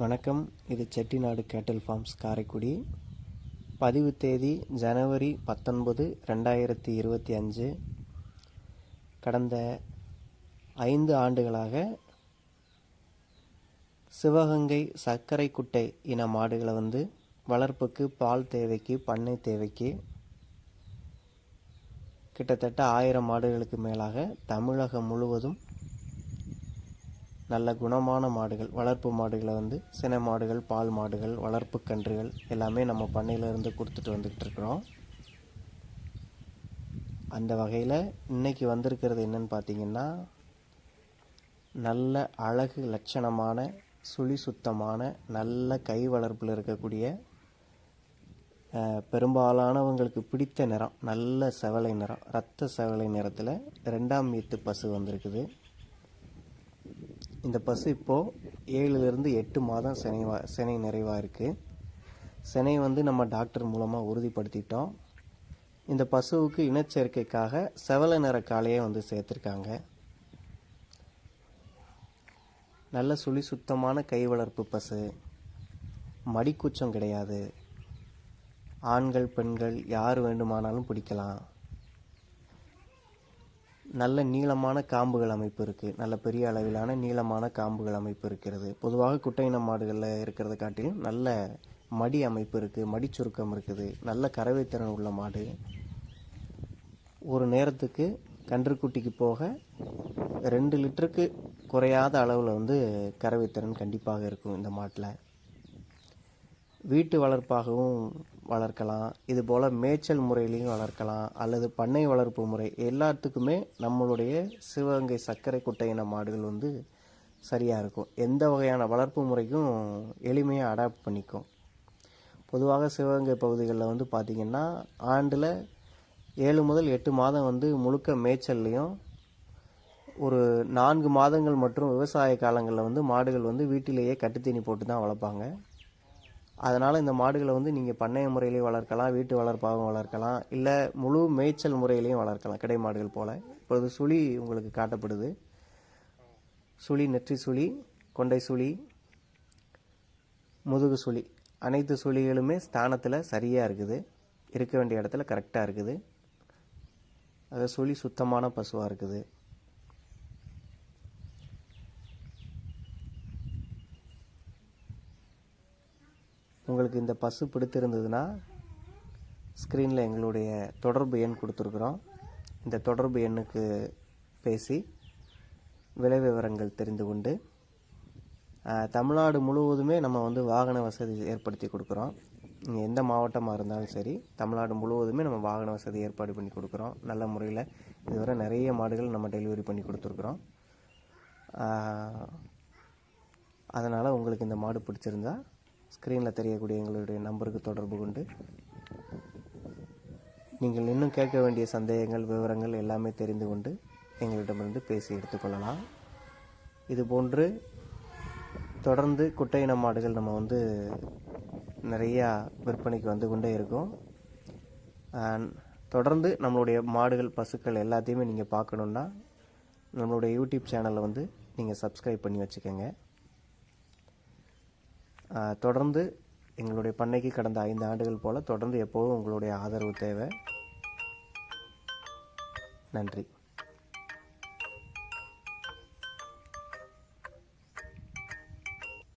வணக்கம். இது செட்டிநாடு கேட்டல் ஃபார்ம்ஸ் காரைக்குடி. பதிவு தேதி ஜனவரி பத்தொன்பது ரெண்டாயிரத்தி இருபத்தி அஞ்சு. கடந்த ஐந்து ஆண்டுகளாக சிவகங்கை சர்க்கரை குட்டை இன மாடுகளை வந்து வளர்ப்புக்கு பால் தேவைக்கு பண்ணை தேவைக்கு கிட்டத்தட்ட ஆயிரம் மாடுகளுக்கு மேலாக தமிழகம் முழுவதும் நல்ல குணமான மாடுகள் வளர்ப்பு மாடுகளை வந்து சினை மாடுகள் பால் மாடுகள் வளர்ப்பு கன்றுகள் எல்லாமே நம்ம பண்ணையிலேருந்து கொடுத்துட்டு வந்துக்கிட்டு இருக்கிறோம். அந்த வகையில் இன்றைக்கி வந்திருக்கிறது என்னன்னு பார்த்தீங்கன்னா நல்ல அழகு லட்சணமான சுழி சுத்தமான நல்ல கை வளர்ப்பில் இருக்கக்கூடிய பெரும்பாலானவங்களுக்கு பிடித்த நிறம் நல்ல செவலை நிறம் ரத்த செவலை நிறத்தில் ரெண்டாம் மீத்து பசு வந்திருக்குது. இந்த பசு இப்போது ஏழுலேருந்து எட்டு மாதம் சினைவா சினை நிறைவாக இருக்குது சினை வந்து நம்ம டாக்டர் மூலமாக உறுதிப்படுத்திட்டோம். இந்த பசுவுக்கு இனச்சேர்க்கைக்காக செவல நிற காலையே வந்து சேர்த்துருக்காங்க. நல்ல சுழி சுத்தமான கை வளர்ப்பு பசு. மடிக்கூச்சம் கிடையாது. ஆண்கள் பெண்கள் யார் வேண்டுமானாலும் பிடிக்கலாம். நல்ல நீளமான காம்புகள் அமைப்பு இருக்குது நல்ல பெரிய அளவிலான நீளமான காம்புகள் அமைப்பு இருக்கிறது. பொதுவாக குட்டையின மாடுகளில் இருக்கிறத காட்டிலும் நல்ல மடி அமைப்பு இருக்குது மடி சுருக்கம் இருக்குது. நல்ல கறவைத்திறன் உள்ள மாடு. ஒரு நேரத்துக்கு கன்றுக்குட்டிக்கு போக ரெண்டு லிட்டருக்கு குறையாத அளவில் வந்து கறவைத்திறன் கண்டிப்பாக இருக்கும் இந்த மாட்டில். வீட்டு வளர்ப்பாகவும் வளர்க்கலாம். இது போல் மேய்ச்சல் முறையிலையும் வளர்க்கலாம். அல்லது பண்ணை வளர்ப்பு முறை. எல்லாத்துக்குமே நம்மளுடைய சிவகங்கை சர்க்கரை குட்டை இன மாடுகள் வந்து சரியாக இருக்கும். எந்த வகையான வளர்ப்பு முறைக்கும் எளிமையாக அடாப்ட் பண்ணிக்கும். பொதுவாக சிவகங்கை பகுதிகளில் வந்து பார்த்திங்கன்னா ஆண்டில் ஏழு முதல் எட்டு மாதம் வந்து முழுக்க மேய்ச்சல்லையும் ஒரு நான்கு மாதங்கள் மற்றும் விவசாய காலங்களில் வந்து மாடுகள் வந்து வீட்டிலேயே கட்டுத்தீனி போட்டு தான் வளர்ப்பாங்க. அதனால் இந்த மாடுகளை வந்து நீங்கள் பண்ணைய முறையிலையும் வளர்க்கலாம் வீட்டு வளர்ப்பாகவும் வளர்க்கலாம் இல்லை முழு மேய்ச்சல் முறையிலையும் வளர்க்கலாம் கிடை மாடுகள் போல். இப்பொழுது சுழி உங்களுக்கு காட்டப்படுது. சுழி நெற்றி சுழி கொண்டை சுழி முதுகு சுழி. அனைத்து சுழிகளுமே ஸ்தானத்தில் சரியாக இருக்குது. இருக்க வேண்டிய இடத்துல கரெக்டாக இருக்குது. அது சுழி சுத்தமான பசுவாக இருக்குது. உங்களுக்கு இந்த பசு பிடித்திருந்ததுன்னா ஸ்க்ரீனில் எங்களுடைய தொடர்பு எண் கொடுத்துருக்குறோம். இந்த தொடர்பு எண்ணுக்கு பேசி விலை விவரங்கள் தெரிந்து கொண்டு தமிழ்நாடு முழுவதுமே நம்ம வந்து வாகன வசதி ஏற்படுத்தி கொடுக்குறோம். நீங்கள் எந்த மாவட்டமாக இருந்தாலும் சரி தமிழ்நாடு முழுவதுமே நம்ம வாகன வசதி ஏற்பாடு பண்ணி கொடுக்குறோம். நல்ல முறையில் இதுவரை நிறைய மாடுகள் நம்ம டெலிவரி பண்ணி கொடுத்துருக்குறோம். அதனால் உங்களுக்கு இந்த மாடு பிடிச்சிருந்தா ஸ்க்ரீனில் தெரியக்கூடிய எங்களுடைய நம்பருக்கு தொடர்பு கொண்டு நீங்கள் இன்னும் கேட்க வேண்டிய சந்தேகங்கள் விவரங்கள் எல்லாமே தெரிந்து கொண்டு எங்களிடமிருந்து பேசி எடுத்துக்கொள்ளலாம் இது போன்று தொடர்ந்து குட்டையின மாடுகள் நம்ம வந்து நிறையா விற்பனைக்கு வந்து கொண்டே இருக்கும். தொடர்ந்து நம்மளுடைய மாடுகள் பசுக்கள் எல்லாத்தையுமே நீங்கள் பார்க்கணுன்னா நம்மளுடைய யூடியூப் சேனலை வந்து நீங்கள் சப்ஸ்கிரைப் பண்ணி வச்சுக்கோங்க. தொடர்ந்து எங்களுடைய பண்ணைக்கு கடந்த ஐந்து ஆண்டுகள் போல் தொடர்ந்து எப்போதும் உங்களுடைய ஆதரவு தேவை. நன்றி.